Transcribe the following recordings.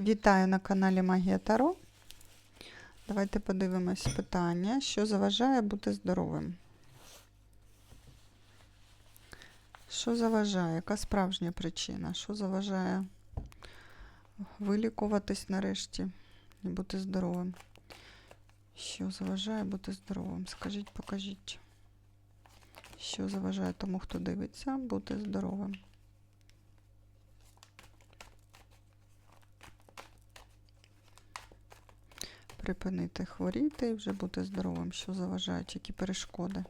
Вітаю на каналі Магія Таро. Давайте подивимось питання, що заважає бути здоровим. Що заважає? Яка справжня причина? Що заважає вилікуватись нарешті і бути здоровим? Що заважає бути здоровим? Скажіть, покажіть. Що заважає тому, хто дивиться, бути здоровим? Припинити хворіти і вже бути здоровим, що заважають, які перешкоди.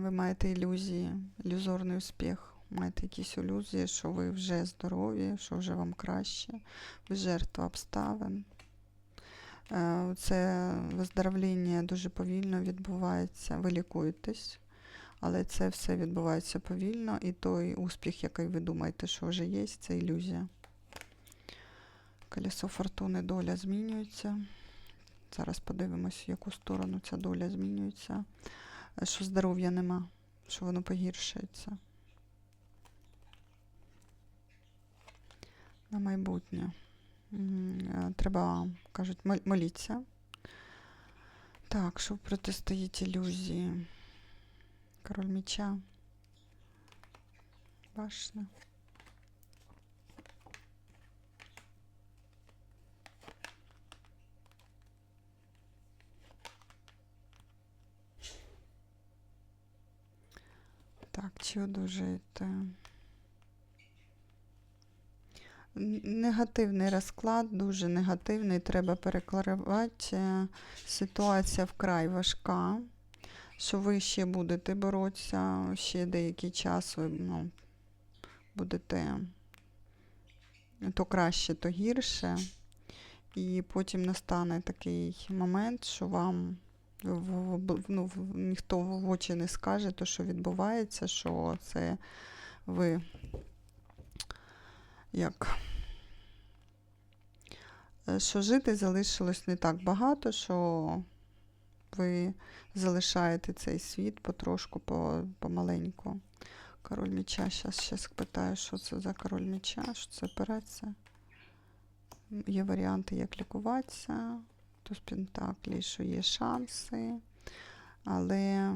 Ви маєте ілюзії, ілюзорний успіх, маєте якісь ілюзії, що ви вже здорові, що вже вам краще, ви жертва обставин. Е, Це виздоровлення дуже повільно відбувається, ви лікуєтесь, але це все відбувається повільно, і той успіх, який ви думаєте, що вже є, це ілюзія. Колесо фортуни доля змінюється. Зараз подивимось, в яку сторону ця доля змінюється. Що здоров'я нема, що воно погіршується. На майбутнє. Е, Треба, кажуть, мол- моліться. Так, що протистоїть ілюзії. Король меча. Башня. Чи одужаєте? Негативний розклад, дуже негативний. Треба перекладати. Е, Ситуація вкрай важка. Що ви ще будете боротися, ще деякий час ви ну, будете то краще, то гірше. І потім настане такий момент, що вам в- ну, ніхто в очі не скаже, то, що відбувається, що це ви як. е, Що жити залишилось не так багато, що ви залишаєте цей світ потрошку, помаленьку. Король меча. Зараз ще спитаю, що це за король меча, що це операція. Є варіанти, як лікуватися. Туз Пентаклі, що є шанси, але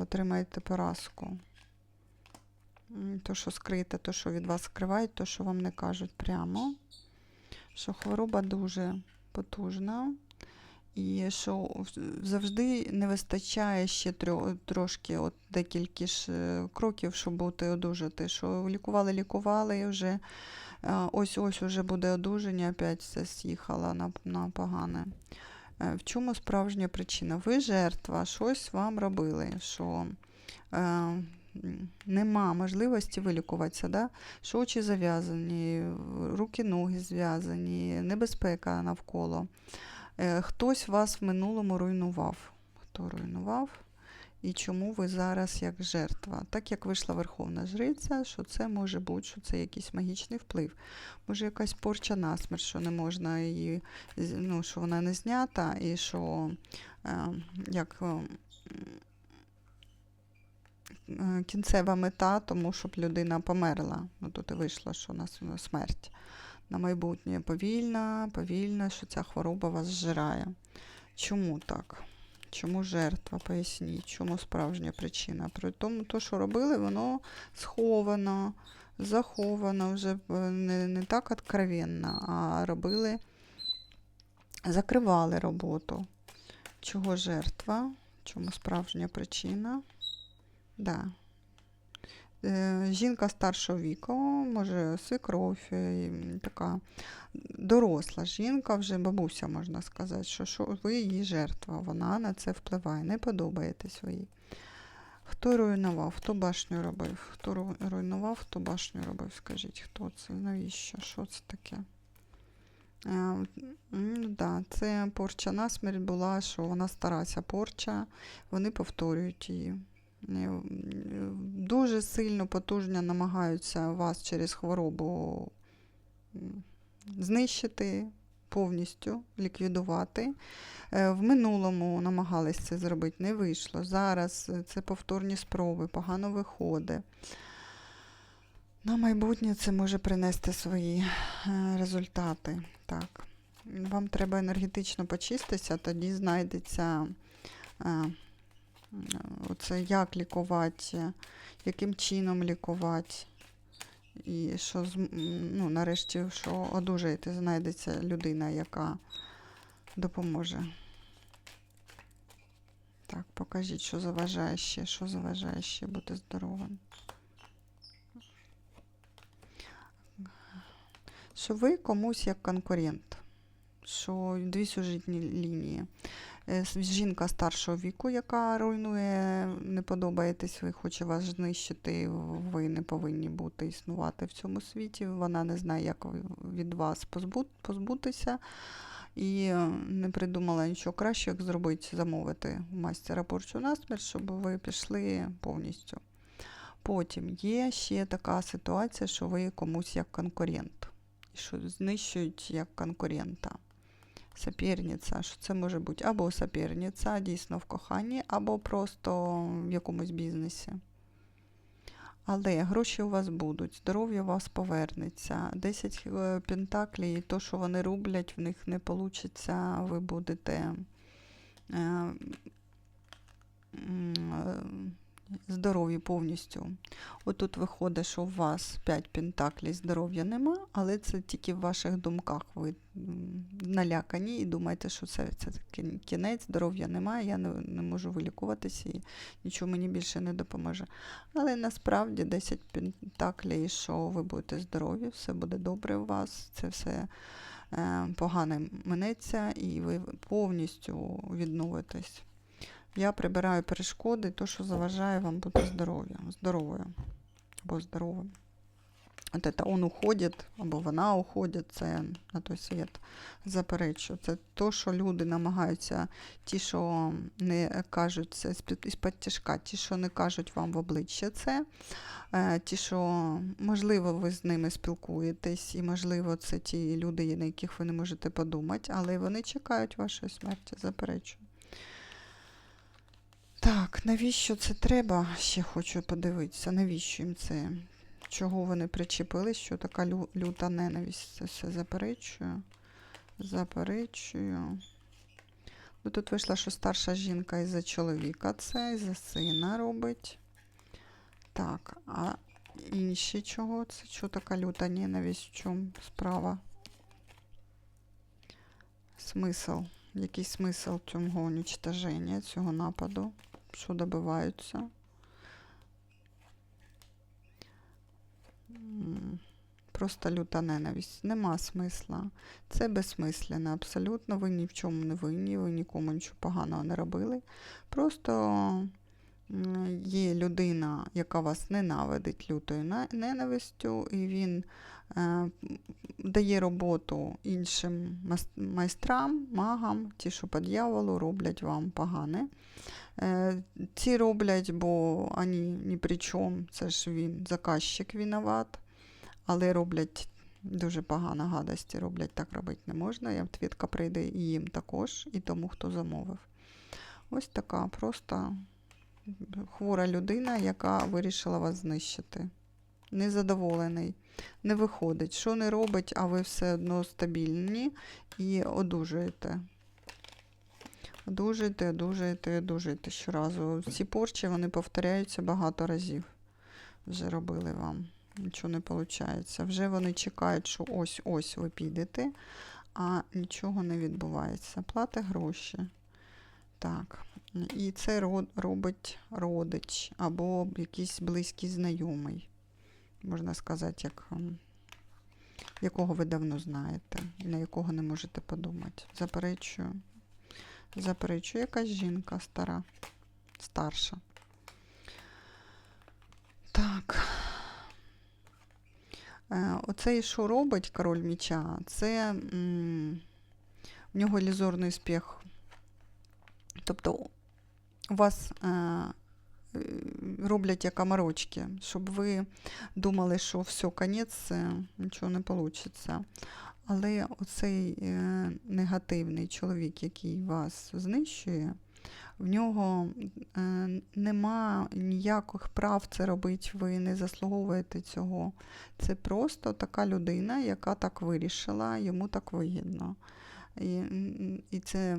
отримаєте поразку. То, що скрите, то, що від вас скривають, то, що вам не кажуть прямо. Що хвороба дуже потужна. І що завжди не вистачає ще трошки от декілька ж е, кроків, щоб бути одужати. Що лікували, лікували і вже ось-ось уже буде одужання, опять все з'їхало на, на погане. Е, В чому справжня причина? Ви жертва, щось вам робили, що е, нема можливості вилікуватися, да? що очі зав'язані, руки, ноги зв'язані, небезпека навколо. Е, Хтось вас в минулому руйнував. Хто руйнував? І чому ви зараз як жертва? Так як вийшла Верховна Жриця, що це може бути, що це якийсь магічний вплив. Може, якась порча насмерть, що не можна її, ну, що вона не знята, і що е, як е, кінцева мета, тому щоб людина померла. Ну, тут і вийшло, що у нас смерть на майбутнє повільна, повільна, що ця хвороба вас зжирає. Чому так? Чому жертва? Поясніть, чому справжня причина? При тому, то, що робили, воно сховано, заховано, вже е, не, не так откровенно, а робили, закривали роботу. Чого жертва? Чому справжня причина? Да. Е, Жінка старшого віку, може свекров, е, така доросла жінка, вже бабуся, можна сказати, що, що ви її жертва, вона на це впливає, не подобаєтесь ви їй. Хто руйнував, хто башню робив? Хто руйнував, хто башню робив? Скажіть, хто це? Навіщо? Що це таке? Е, да, це порча насмерть була, що вона стара ця порча, вони повторюють її. Е, Дуже сильно потужно намагаються вас через хворобу знищити, повністю ліквідувати. Е, В минулому намагались це зробити, не вийшло. Зараз це повторні спроби, погано виходить. На майбутнє це може принести свої е, результати. Так. Вам треба енергетично почиститися, тоді знайдеться оце як лікувати, яким чином лікувати. І що ну, нарешті, що одужаєте, знайдеться людина, яка допоможе. Так, покажіть, що заважає ще, що заважає ще бути здоровим. Що ви комусь як конкурент, що дві сюжетні лінії. Е, Жінка старшого віку, яка руйнує, не подобаєтесь, ви хоче вас знищити, ви не повинні бути існувати в цьому світі. Вона не знає, як від вас позбутися. І е, не придумала нічого краще, як зробити, замовити мастера порчу насмерть, щоб ви пішли повністю. Потім є ще така ситуація, що ви комусь як конкурент, що знищують як конкурента. Соперниця, що це може бути або соперниця дійсно в коханні, або просто в якомусь бізнесі. Але гроші у вас будуть, здоров'я у вас повернеться. 10 е, пентаклей, то, що вони роблять, в них не вийде, ви будете е, е, здорові повністю. Отут виходить, що у вас 5 пентаклей, здоров'я нема, але це тільки в ваших думках. Ви налякані і думаєте, що це, це кінець, здоров'я немає, я не, не можу вилікуватися і нічого мені більше не допоможе. Але насправді 10 пентаклей, що ви будете здорові, все буде добре у вас, це все е, погане минеться, і ви повністю відновитесь. Я прибираю перешкоди, то, що заважає вам бути здоров'я, здоровою або здоровим. От це он уходить, або вона уходить, це на той світ заперечу. Це то, що люди намагаються, ті, що не кажуть це з-під тяжка, ті, що не кажуть вам в обличчя це, е, ті, що, можливо, ви з ними спілкуєтесь, і, можливо, це ті люди, на яких ви не можете подумати, але вони чекають вашої смерті, заперечу. Так, навіщо це треба? Ще хочу подивитися, навіщо їм це? Чого вони причепились, що така лю- люта ненависть? Це все заперечую. Заперечую. Ну, тут вийшла, що старша жінка із-за чоловіка це, із-за сина робить. Так, а інші чого? Це що така люта ненависть? В чому справа? Смисл. Який смисл цього уничтоження, цього нападу? Що добиваються? Просто люта ненависть. Нема смисла. Це безсмислено. Абсолютно. Ви ні в чому не винні, ви нікому нічого поганого не робили. Просто є людина, яка вас ненавидить лютою ненавистю, і він е, дає роботу іншим майстрам, магам, ті, що по дьяволу роблять вам погане. Ці роблять, бо вони ні при чому, це ж він, заказчик виноват, але роблять дуже погано гадості, роблять так робити не можна. І відповідка прийде і їм також, і тому, хто замовив. Ось така просто хвора людина, яка вирішила вас знищити. Незадоволений, не виходить. Що не робить, а ви все одно стабільні і одужуєте. Одужуйте, одужуйте, одужуйте щоразу. Ці порчі вони повторяються багато разів. Вже робили вам. Нічого не виходить. Вже вони чекають, що ось-ось ви підете, а нічого не відбувається. Плати гроші. Так. І це робить родич або якийсь близький знайомий. Можна сказати, як, ем, якого ви давно знаєте, на якого не можете подумати. Заперечую. Заперечую, якась жінка стара, старша. Так. Е, Оцей, що робить король міча, це в нього ілюзорний спіх. Тобто у вас е, роблять як амарочки, щоб ви думали, що все, конець, е, нічого не вийде. Але оцей е, негативний чоловік, який вас знищує, В нього е, нема ніяких прав це робити, ви не заслуговуєте цього. Це просто така людина, яка так вирішила, йому так вигідно. І, і це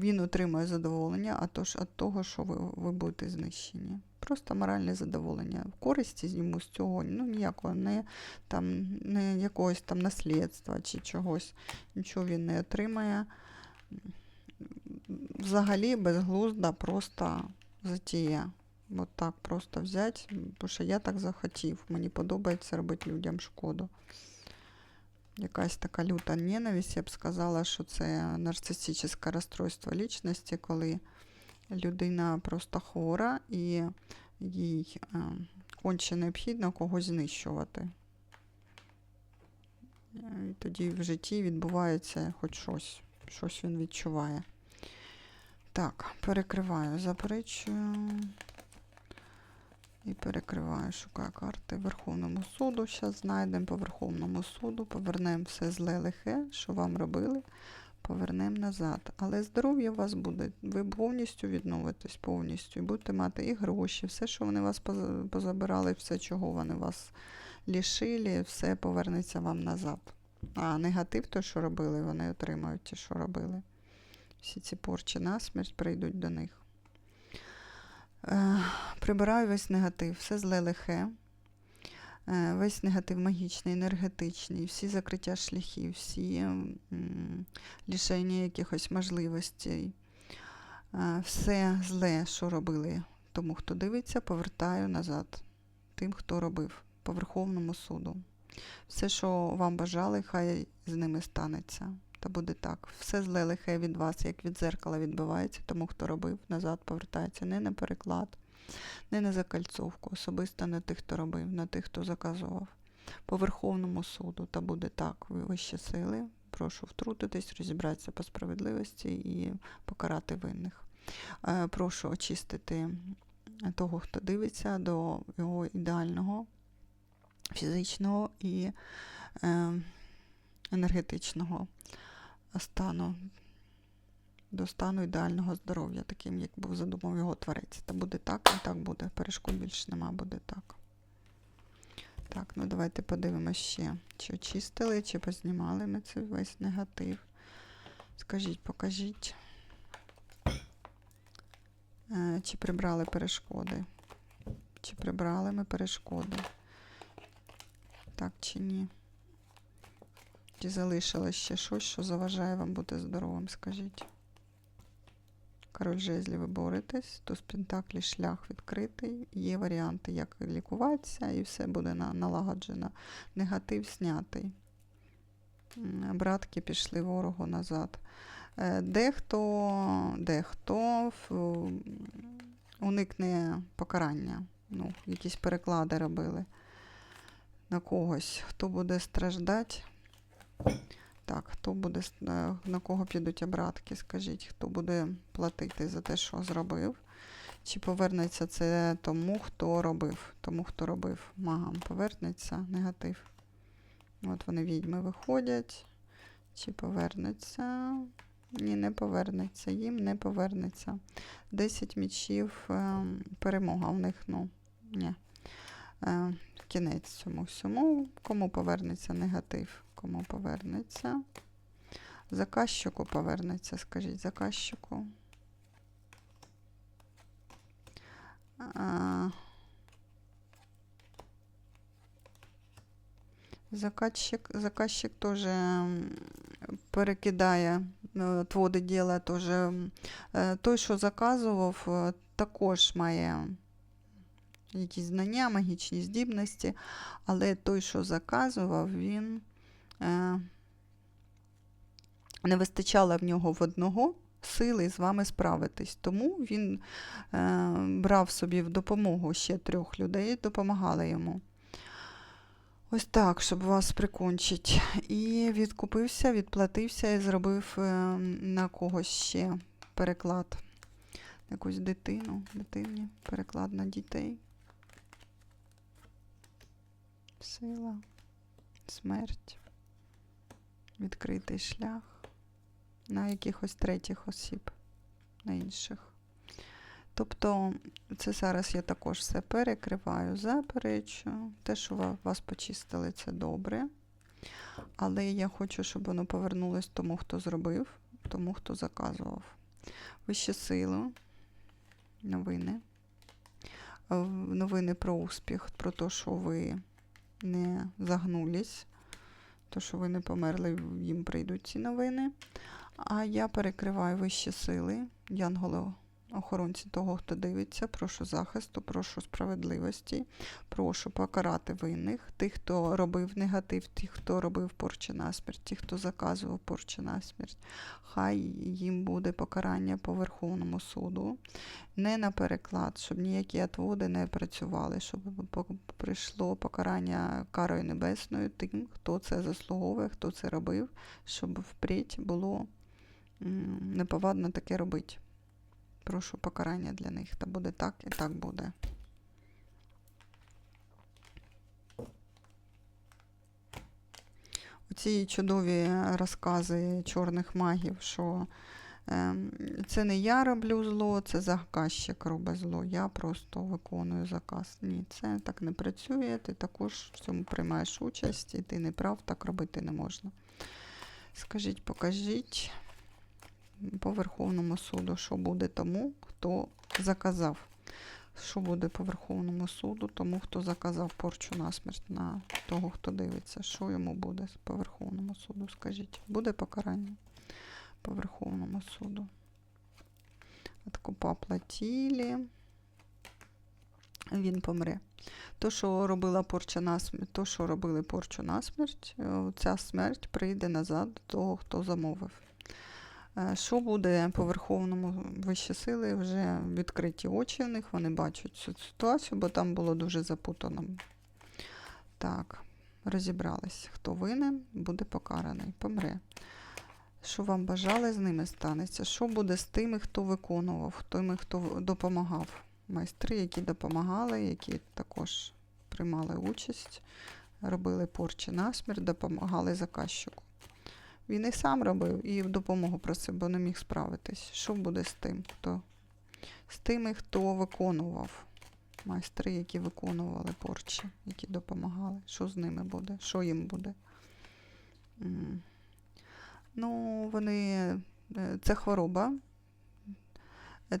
він отримує задоволення а то ж від того, що ви, ви будете знищені. Просто моральне задоволення. Користі йому з цього ну, ніякого, не, там, не якогось там наслідства чи чогось. Нічого він не отримає. Взагалі безглузда просто затія. От так просто взяти, бо що я так захотів. Мені подобається робити людям шкоду. Якась така люта ненависть, я б сказала, що це нарцистичне розстройство лічності, коли людина просто хвора і їй е, конче необхідно когось знищувати. Е, І тоді в житті відбувається хоч щось, щось він відчуває. Так, перекриваю, заперечую. І перекриваю, шукаю карти Верховному суду. Зараз знайдемо по Верховному суду, повернемо все зле лихе, що вам робили, повернемо назад. Але здоров'я у вас буде, ви повністю відновитесь, повністю. І будете мати і гроші, все, що вони вас поза- позабирали, все, чого вони вас лишили, все повернеться вам назад. А негатив, то, що робили, вони отримають ті, що робили. Всі ці порчі насмерть прийдуть до них. Е, прибираю весь негатив, все зле лихе, е, весь негатив магічний, енергетичний, всі закриття шляхів, всі м, лишення якихось можливостей, е, все зле, що робили тому, хто дивиться, повертаю назад тим, хто робив по Верховному суду. Все, що вам бажали, хай з ними станеться. Та буде так. Все зле лихе від вас, як від зеркала відбивається, тому хто робив, назад повертається не на переклад, не на закальцовку, особисто на тих, хто робив, на тих, хто заказував. По Верховному суду, та буде так, ви сили. Прошу втрутитись, розібратися по справедливості і покарати винних. Е, Прошу очистити того, хто дивиться, до його ідеального фізичного і е, енергетичного стану, до стану ідеального здоров'я, таким, як був задумав його творець. Та буде так і так буде. Перешкод більше нема, буде так. Так, ну давайте подивимося ще, чи очистили, чи познімали ми цей весь негатив. Скажіть, покажіть. Е, Чи прибрали перешкоди? Чи прибрали ми перешкоди? Так чи ні? Чи залишилось ще щось, що заважає вам бути здоровим, скажіть? Король жезлів ви боретесь, туз пентаклі шлях відкритий. Є варіанти, як лікуватися, і все буде налагоджено. Негатив знятий. Братки пішли ворогу назад. Е, Дехто, дехто уникне покарання. Ну, якісь переклади робили на когось. Хто буде страждати? Так, хто буде, е, на кого підуть обратки, скажіть, хто буде платити за те, що зробив? Чи повернеться це тому, хто робив? Тому, хто робив магам, повернеться негатив. От вони відьми виходять. Чи повернеться? Ні, не повернеться. Їм не повернеться. 10 мічів ем, перемога в них, ну, ні. Е, кінець цьому всьому. Кому повернеться негатив? Кому повернеться? Заказчику повернеться, скажіть, заказчику. Заказчик, заказчик теж перекидає, е, отводить діла теж. е, Той, що заказував, е, також має якісь знання, магічні здібності, але той, що заказував, він не вистачало в нього в одного сили з вами справитись. Тому він е, брав собі в допомогу ще трьох людей, допомагали йому. Ось так, щоб вас прикончить. І відкупився, відплатився і зробив е, на когось ще переклад. Якусь дитину, дитині, переклад на дітей. Сила, смерть, відкритий шлях на якихось третіх осіб. на інших. Тобто, це зараз я також все перекриваю, заперечую. Те, що вас почистили, це добре. Але я хочу, щоб воно повернулось тому, хто зробив, тому, хто заказував. Вище силу, новини. Е, Новини про успіх, про те, що ви не загнулись, то, що ви не померли, їм прийдуть ці новини. А я перекриваю вищі сили, янголи охоронці того, хто дивиться, прошу захисту, прошу справедливості, прошу покарати винних, тих, хто робив негатив, тих, хто робив порчі на смерть, ті, хто заказував порчі на смерть. Хай їм буде покарання по Верховному суду, не на переклад, щоб ніякі отводи не працювали, щоб прийшло покарання карою небесною тим, хто це заслуговує, хто це робив, щоб впредь було неповадно таке робити. Прошу покарання для них. Та буде так і так буде. Оці чудові розкази чорних магів, що ем, це не я роблю зло, це заказчик робить зло. Я просто виконую заказ. Ні, це так не працює. Ти також в цьому приймаєш участь, і ти не прав, так робити не можна. Скажіть, покажіть по Верховному суду, що буде тому, хто заказав. Що буде по Верховному суду, тому хто заказав порчу на смерть на того, хто дивиться, що йому буде по Верховному суду, скажіть. Буде покарання по Верховному суду. Откупа платілі. Він помре. То, що робила порча на смерть, то, що робили порчу на смерть, е, ця смерть прийде назад до того, хто замовив. Е, Що буде по Верховному вищі сили? Вже відкриті очі в них, вони бачать цю ситуацію, бо там було дуже запутано. Так, розібрались. Хто винен, буде покараний, помре. Що вам бажали, з ними станеться. Що буде з тими, хто виконував, тими, хто допомагав? Майстри, які допомагали, які також приймали участь, робили порчі на смерть, допомагали заказчику. Він і сам робив, і допомогу просив, бо не міг справитись. Що буде з тим, хто? З тими, хто виконував. Майстри, які виконували порчі, які допомагали. Що з ними буде? Що їм буде? Ну, вони. е, Це хвороба.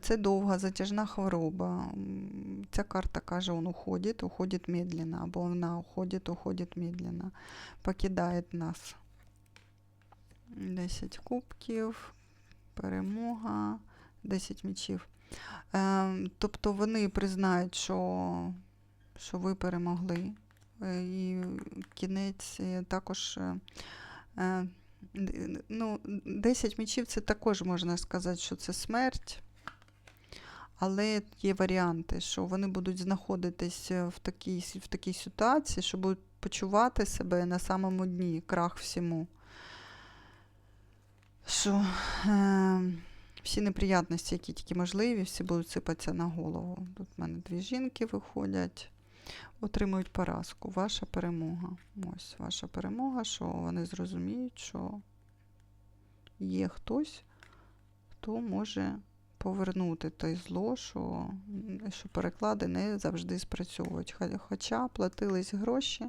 Це довга затяжна хвороба. Ця карта каже, він уходить, уходить медленно, або вона уходить, уходить медленно, покидає нас. 10 кубків, перемога, 10 мічів. Е, тобто вони признають, що, що ви перемогли. Е, і кінець е, також. ну, 10 мічів це також можна сказати, що це смерть. Але є варіанти, що вони будуть знаходитись в такій, в такій ситуації, що будуть почувати себе на самому дні, крах всьому. Що е, всі неприятності, які тільки можливі, всі будуть сипатися на голову. Тут в мене дві жінки виходять, отримують поразку. Ваша перемога. Ось ваша перемога, що вони зрозуміють, що є хтось, хто може повернути те зло, що, що переклади не завжди спрацьовують. Хоча платились гроші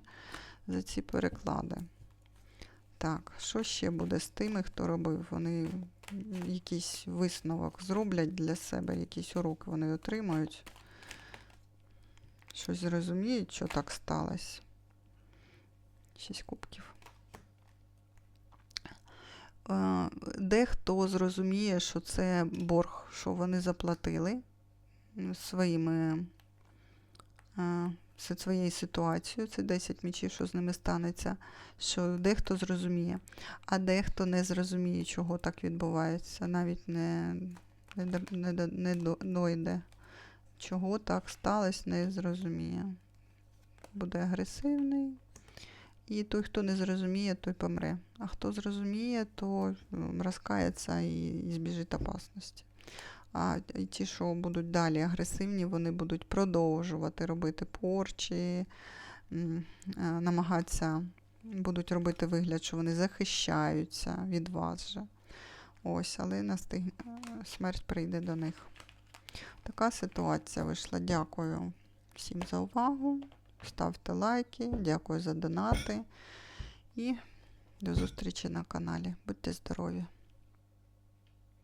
за ці переклади. Так, що ще буде з тими, хто робив? Вони якийсь висновок зроблять для себе, якийсь урок вони отримають. Щось зрозуміють, що так сталося. Шість кубків. Е, Дехто зрозуміє, що це борг, що вони заплатили своїми е, своєю ситуацією, це 10 мічів, що з ними станеться, що дехто зрозуміє, а дехто не зрозуміє, чого так відбувається, навіть не, не, не, не дойде. Чого так сталося, не зрозуміє. Буде агресивний. І той, хто не зрозуміє, той помре. А хто зрозуміє, то м, розкається і збіжить опасності. А ті, що будуть далі агресивні, вони будуть продовжувати робити порчі, е, намагатися, будуть робити вигляд, що вони захищаються від вас же. Ось, але настиг... е, смерть прийде до них. Така ситуація вийшла. Дякую всім за увагу. Ставте лайки, дякую за донати. І до зустрічі на каналі. Будьте здорові!